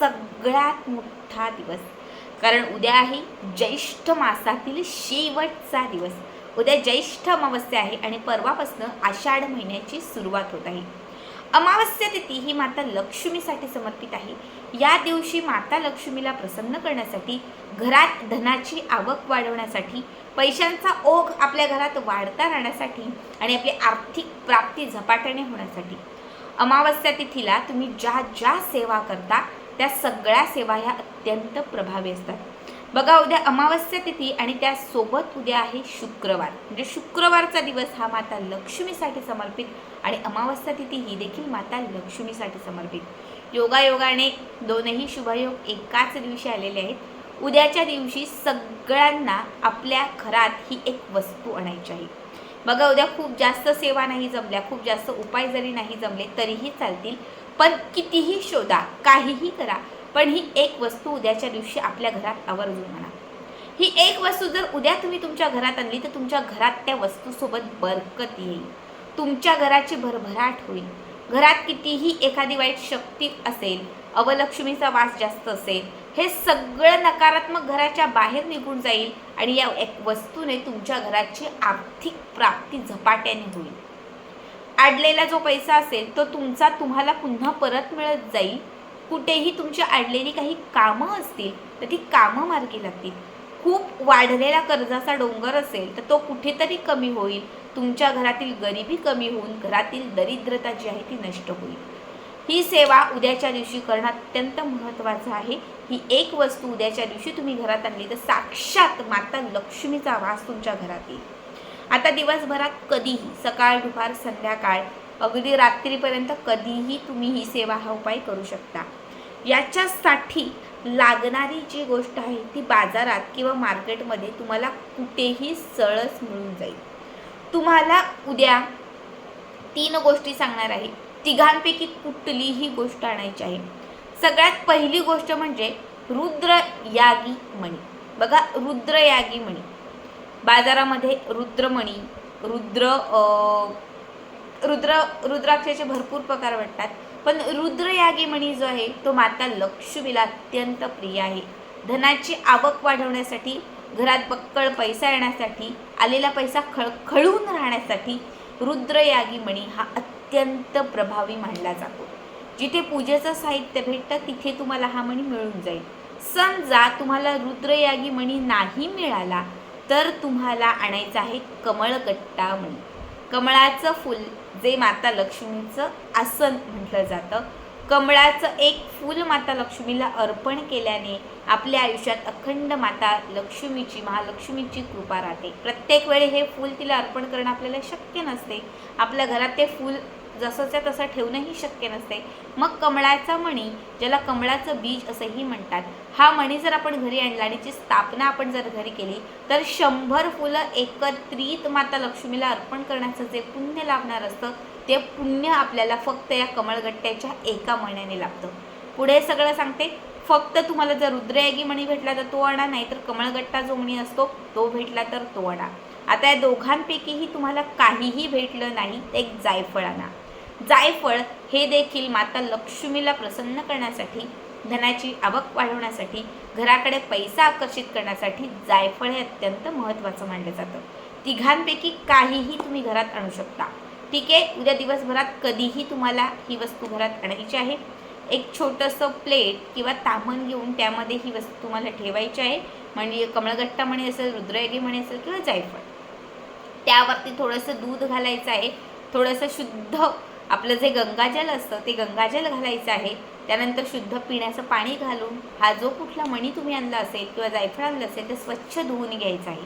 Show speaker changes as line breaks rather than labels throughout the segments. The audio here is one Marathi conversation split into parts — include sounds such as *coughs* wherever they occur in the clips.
सगळ्यात मोठा दिवस. कारण उद्या आहे ज्येष्ठ मासातील शेवटचा दिवस. उद्या ज्येष्ठ अमावस्या आहे आणि परवापासनं आषाढ महिन्याची सुरुवात होत आहे. अमावस्या तिथी ही माता लक्ष्मीसाठी समर्पित आहे. या दिवशी माता लक्ष्मीला प्रसन्न करण्यासाठी घरात धनाची आवक वाढवण्यासाठी पैशांचा ओघ आपल्या घरात वाढता राहण्यासाठी आणि आपली आर्थिक प्राप्ती झपाट्याने होण्यासाठी. अमावस्या तिथीला तुम्ही ज्या ज्या सेवा करता त्या सगळ्या सेवा ह्या अत्यंत प्रभावी असतात. बघा उद्या अमावस्या तिथी आणि त्यासोबत उद्या आहे शुक्रवार. म्हणजे शुक्रवारचा दिवस हा माता लक्ष्मीसाठी समर्पित आणि अमावस्या तिथी ही देखील माता लक्ष्मीसाठी समर्पित. योगायोगाने दोनही शुभयोग एकाच दिवशी आलेले आहेत. उद्याच्या दिवशी सगळ्यांना आपल्या घरात ही एक वस्तू आणायची आहे. बघा उद्या खूप जास्त सेवा नाही जमल्या खूप जास्त उपाय जरी नाही जमले तरीही चालतील. पण कितीही शोधा काहीही करा पण ही एक वस्तू उद्याच्या दिवशी आपल्या घरात आवर्जून आणा. ही एक वस्तू जर उद्या तुम्ही तुमच्या घरात आणली तर तुमच्या घरात त्या वस्तूसोबत बरकत येईल. तुमच्या घराची भरभराट होईल. घरात कितीही एखादी वाईट शक्ती असेल अवलक्ष्मीचा वास जास्त असेल हे सगळं नकारात्मक घराच्या बाहेर निघून जाईल आणि या एक वस्तूने तुमच्या घराची आर्थिक प्राप्ती झपाट्याने होईल. अडलेला जो पैसा असेल तो तुमचा तुम्हाला पुन्हा परत मिळत जाईल. कुठेही तुमची अडलेली काही कामं असतील तर ती कामं मार्गी लागतील. खूप वाढलेला कर्जाचा डोंगर असेल तर तो कुठेतरी कमी होईल. तुमच्या घरातील गरिबी कमी होऊन घरातील दरिद्रता जी आहे ती नष्ट होईल. ही सेवा उद्याच्या दिवशी करणं अत्यंत महत्त्वाचं आहे. ही एक वस्तू उद्याच्या दिवशी तुम्ही घरात आणली तर साक्षात माता लक्ष्मीचा वास तुमच्या घरात येईल. आता दिवसभरात कधीही सकाळ दुपार संध्याकाळ अगदी रात्रीपर्यंत कधीही तुम्ही ही सेवा हा उपाय करू शकता. याच्यासाठी लागणारी जी गोष्ट आहे ती बाजारात किंवा मार्केटमध्ये तुम्हाला कुठेही सळस मिळून जाईल. तुम्हाला उद्या तीन गोष्टी सांगणार आहे. तिघांपैकी कुठलीही गोष्ट आणायची आहे. सगळ्यात पहिली गोष्ट म्हणजे रुद्रयागी मणी. बघा रुद्रयागी मणी. बाजारामध्ये रुद्रमणी रुद्र रुद्र रुद्राक्षाचे भरपूर प्रकार वाटतात पण रुद्र मणी जो आहे तो माता लक्ष्मीला अत्यंत प्रिय आहे. धनाची आवक वाढवण्यासाठी घरात बक्कळ पैसा येण्यासाठी आलेला पैसा खळखळून राहण्यासाठी रुद्र मणी हा अत्यंत प्रभावी मानला जातो. जिथे पूजेचं साहित्य भेटतं तिथे तुम्हाला हा मणी मिळून जाईल. समजा तुम्हाला रुद्रयागी मणी नाही मिळाला तर तुम्हाला आणायचं आहे कमळकट्टा मणी कमळाचं फूल जे माता लक्ष्मीचं आसन म्हटलं जातं कमळाचं एक फूल माता लक्ष्मीला अर्पण केल्याने आपल्या आयुष्यात अखंड माता लक्ष्मीची महालक्ष्मीची कृपा राहते. प्रत्येक वेळी हे फूल तिला अर्पण करणं आपल्याला शक्य नसते. आपल्या घरात ते फूल जसंच्या तसं ठेवणंही शक्य नसते. मग कमळाचा मणी ज्याला कमळाचं बीज असंही म्हणतात हा मणी जर आपण घरी आणला आणि ची स्थापना आपण जर घरी केली तर शंभर फुलं एकत्रित माता लक्ष्मीला अर्पण करण्याचं जे पुण्य लाभणार असतं ते पुण्य आपल्याला फक्त या कमळगट्ट्याच्या एका महिन्याने लाभतं. पुढे सगळं सांगते फक्त तुम्हाला जर रुद्रयागी मणी भेटला तर तो आणा नाही तर कमळगट्टा जो मणी असतो तो भेटला तर तो आणा. आता या दोघांपैकीही तुम्हाला काहीही भेटलं नाही एक जायफळ आणा. जायफळ हे देखील माता लक्ष्मीला प्रसन्न करण्यासाठी धनाची आवक वाढवण्यासाठी घराकडे पैसा आकर्षित करण्यासाठी जायफळ हे अत्यंत महत्त्वाचं मानलं जातं. तिघांपैकी काहीही तुम्ही घरात आणू शकता. ठीक आहे उद्या दिवसभरात कधीही तुम्हाला ही वस्तू घरात आणायची आहे. एक छोटंसं प्लेट किंवा तामण घेऊन त्यामध्ये ही वस्तू तुम्हाला ठेवायची आहे. म्हणजे कमळगट्टा म्हणे असेल रुद्रयोगी म्हणे असेल किंवा जायफळ. त्यावरती थोडंसं दूध घालायचं आहे. थोडंसं शुद्ध आपलं जे गंगाजल असतं ते गंगाजल घालायचं आहे. त्यानंतर शुद्ध पिण्याचं पाणी घालून हा जो कुठला मणी तुम्ही आणला असेल किंवा जायफळ आणलं असेल ते स्वच्छ धुवून घ्यायचं आहे.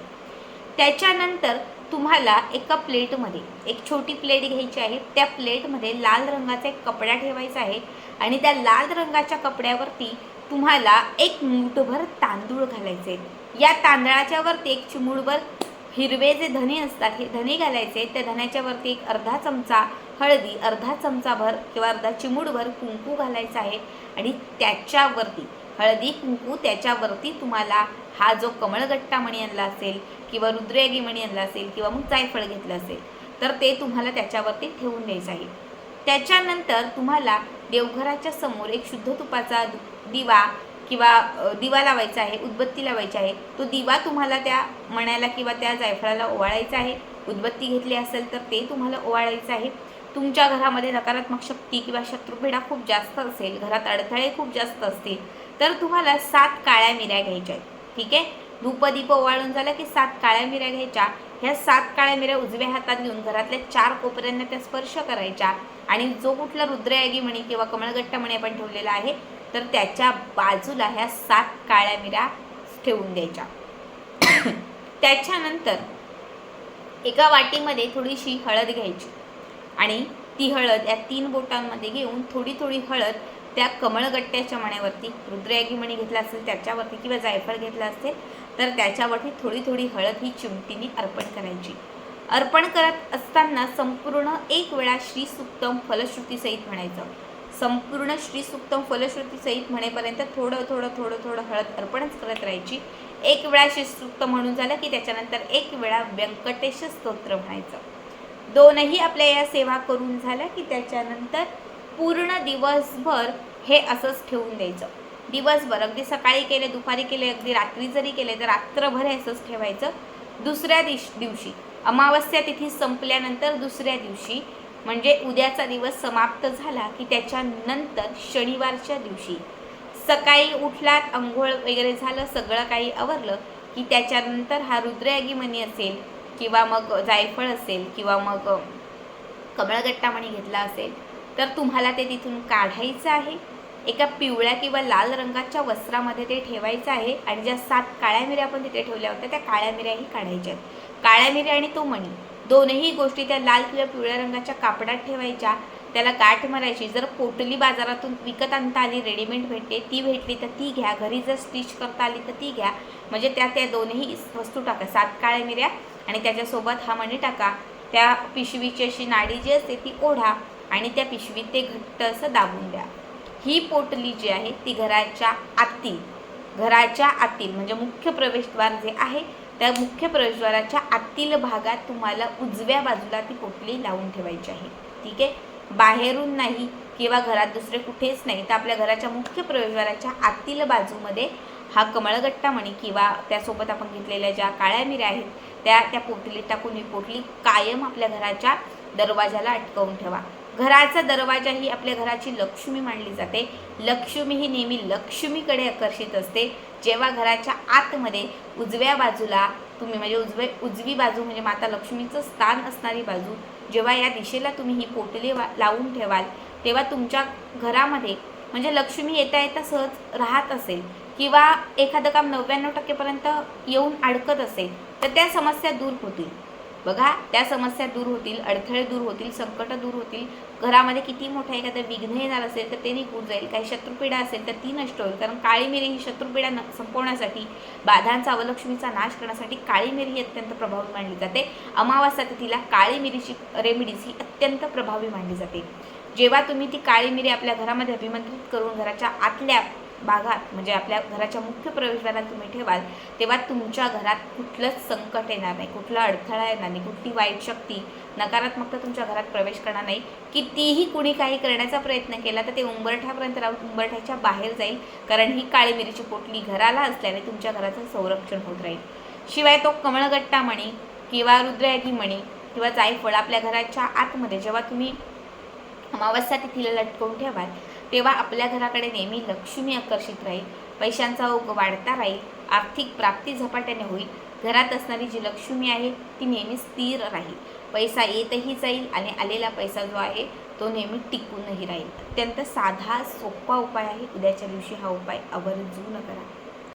त्याच्यानंतर तुम्हाला एका प्लेटमध्ये एक छोटी प्लेट घ्यायची आहे. त्या प्लेटमध्ये लाल रंगाचा एक कपडा ठेवायचा आहे आणि त्या लाल रंगाच्या कपड्यावरती तुम्हाला एक मूठभर तांदूळ घालायचे या तांदळाच्या वरती एक चिमूडभर हिरवे जे धने असतात हे धने घालायचे त्या धण्याच्या वरती एक अर्धा चमचा हळदी अर्धा चमचाभर किंवा अर्धा चिमूडभर कुंकू घालायचा आहे आणि त्याच्यावरती हळदी कुंकू त्याच्यावरती तुम्हाला हा जो कमळगट्टा मणी आणला असेल किंवा रुद्रयागी मणी आणला असेल किंवा मग जायफळ घेतलं असेल तर ते तुम्हाला त्याच्यावरती ठेवून द्यायचं आहे. त्याच्यानंतर तुम्हाला देवघराच्या समोर एक शुद्ध तुपाचा दिवा किंवा दिवा लावायचा आहे उदबत्ती लावायची आहे. तो दिवा तुम्हाला त्या मण्याला किंवा त्या जायफळाला ओवाळायचा आहे. उदबत्ती घेतली असेल तर ते तुम्हाला ओवाळायचं आहे. तुमच्या घरामध्ये नकारात्मक शक्ती किंवा शत्रुपीडा खूप जास्त असेल घरात अडथळे खूप जास्त असतील तर तुम्हाला सात काळ्या मिऱ्या घ्यायच्या आहेत. ठीक आहे? धूपदीप ओवाळून झालं की सात काळ्या मिऱ्या घ्यायच्या. ह्या सात काळ्या मिऱ्या उजव्या हातात घेऊन घरातल्या चार कोपऱ्यांना त्या स्पर्श करायच्या. आणि जो कुठला रुद्रयागी म्हणी किंवा कमळगट्टा म्हणी आपण ठेवलेला आहे तर त्याच्या बाजूला ह्या सात काळ्या मिऱ्या ठेवून द्यायच्या. *coughs* त्याच्यानंतर एका वाटीमध्ये थोडीशी हळद घ्यायची. आणि ती हळद या तीन बोटांमध्ये घेऊन थोडी थोडी हळद त्या कमळगट्ट्याच्या मण्यावरती रुद्रयागी मणी घेतला असेल त्याच्यावरती किंवा जायफळ घेतला असेल तर त्याच्यावरती थोडी थोडी हळद ही चिमटीने अर्पण करायची. अर्पण करत असताना संपूर्ण एक वेळा श्री सुक्तम फलश्रुतीसहित म्हणायचं. संपूर्ण श्री सुक्तम फलश्रुतीसहित म्हणेपर्यंत थोडं थोडं थोडं थोडं हळद अर्पणच करत राहायची. एक वेळा श्री सुक्त म्हणून झालं की त्याच्यानंतर एक वेळा व्यंकटेश स्तोत्र म्हणायचं. दोनही आपल्या या सेवा करून झाल्या की त्याच्यानंतर पूर्ण दिवसभर हे असंच ठेवून द्यायचं. दिवसभर अगदी सकाळी केले दुपारी केले अगदी रात्री जरी केले तर रात्रभर हे असंच ठेवायचं. दुसऱ्या दिश दिवशी अमावस्या तिथी संपल्यानंतर दुसऱ्या दिवशी म्हणजे उद्याचा दिवस समाप्त झाला की त्याच्यानंतर शनिवारच्या दिवशी. सकाळी उठलात आंघोळ वगैरे झालं सगळं काही आवरलं की त्याच्यानंतर हा रुद्रयागी मनी असेल किंवा मग जायफळ असेल किंवा मग कमळगट्टा मणी घेतला असेल तर तुम्हाला ते तिथून काढायचं आहे. एका पिवळ्या किंवा लाल रंगाच्या वस्त्रामध्ये ते ठेवायचं आहे आणि ज्या सात काळ्या मिऱ्या आपण तिथे ठेवल्या होत्या त्या काळ्या मिऱ्याही काढायच्या आहेत. काळ्या मिऱ्या आणि तो मणी दोनही गोष्टी त्या लाल किंवा पिवळ्या रंगाच्या कापडात ठेवायच्या त्याला गाठ मारायची. जर पोटली बाजारातून विकत आणता आली रेडीमेड भेटते ती भेटली तर ती घ्या. घरी जर स्टिच करता आली तर ती घ्या. म्हणजे त्या त्या दोन्ही वस्तू टाका. सात काळ्या मिऱ्या आणि त्याच्यासोबत हा मणी टाका. त्या पिशवीची अशी नाडी जी असते ती ओढा आणि त्या पिशवीत ते घट्ट असं दाबून द्या. ही पोटली जी आहे ती घराच्या आतील घराच्या आतील म्हणजे मुख्य प्रवेशद्वार जे आहे त्या मुख्य प्रवेशद्वाराच्या आतील भागात तुम्हाला उजव्या बाजूला ती पोटली लावून ठेवायची आहे. ठीक आहे? बाहेरून नाही किंवा घरात दुसरे कुठेच नाही तर आपल्या घराच्या मुख्य प्रवेशद्वाराच्या आतील बाजूमध्ये हा कमळगट्टा म्हणी किंवा त्यासोबत आपण घेतलेल्या ज्या काळ्या मिऱ्या आहेत त्या त्या पोटलीत टाकून ही पोटली कायम आपल्या घराच्या दरवाजाला अटकवून ठेवा. घराचा दरवाजा ही आपल्या घराची लक्ष्मी मानली जाते. लक्ष्मी ही नेहमी लक्ष्मीकडे आकर्षित असते. जेव्हा घराच्या आतमध्ये उजव्या बाजूला तुम्ही म्हणजे उजवे उजवी बाजू म्हणजे माता लक्ष्मीचं स्थान असणारी बाजू जेव्हा या दिशेला तुम्ही ही पोटली वा लावून ठेवाल तेव्हा तुमच्या घरामध्ये म्हणजे लक्ष्मी येता येता सहज राहत असेल. किंवा एखादं काम नव्याण्णव टक्केपर्यंत येऊन अडकत असेल तर त्या समस्या दूर होतील. बघा त्या समस्या दूर होतील अडथळे दूर होतील संकट दूर होतील. घरामध्ये किती मोठं एखादं विघ्न येणार असेल तर ते निघून जाईल. काही शत्रुपीडा असेल तर ती नष्ट होईल. कारण काळी मिरी ही शत्रुपीडा न संपवण्यासाठी बाधांचा अवलक्ष्मीचा नाश करण्यासाठी काळी मिरी ही अत्यंत प्रभावी मानली जाते. अमावास्या तिथीला काळी मिरीची रेमिडीज ही अत्यंत प्रभावी मानली जाते. जेव्हा तुम्ही ती काळी मिरी आपल्या घरामध्ये अभिमंत्रित करून घराच्या आतल्या भागात म्हणजे आपल्या घराच्या मुख्य प्रवेशद्वारात तुम्ही ठेवाल तेव्हा तुमच्या घरात कुठलंच संकट येणार नाही कुठला अडथळा येणार नाही कुठली वाईट शक्ती नकारात्मकता तुमच्या घरात प्रवेश करणार नाही. कितीही कुणी काही करण्याचा प्रयत्न केला तर ते उंबरठ्यापर्यंत राहून उंबरठ्याच्या बाहेर जाईल कारण ही काळी मिरीची पोटली घराला असल्याने तुमच्या घराचं संरक्षण होत राहील. शिवाय तो कमळगट्टा म्हणी किंवा रुद्रयागी म्हणी किंवा जायफळ आपल्या घराच्या आतमध्ये जेव्हा तुम्ही अमावस्या तिथीला लटकवून ठेवाल तेव्हा आपल्या घराकडे नेहमी लक्ष्मी आकर्षित राहील. पैशांचा ओघ वाढता राहील. आर्थिक प्राप्ती झपाट्याने होईल. घरात असणारी जी लक्ष्मी आहे ती नेहमी स्थिर राहील. पैसा येतही जाईल आणि आलेला पैसा जो आहे तो नेहमी टिकूनही राहील. अत्यंत साधा सोपा उपाय आहे. उद्याच्या दिवशी हा उपाय आवर्जून करा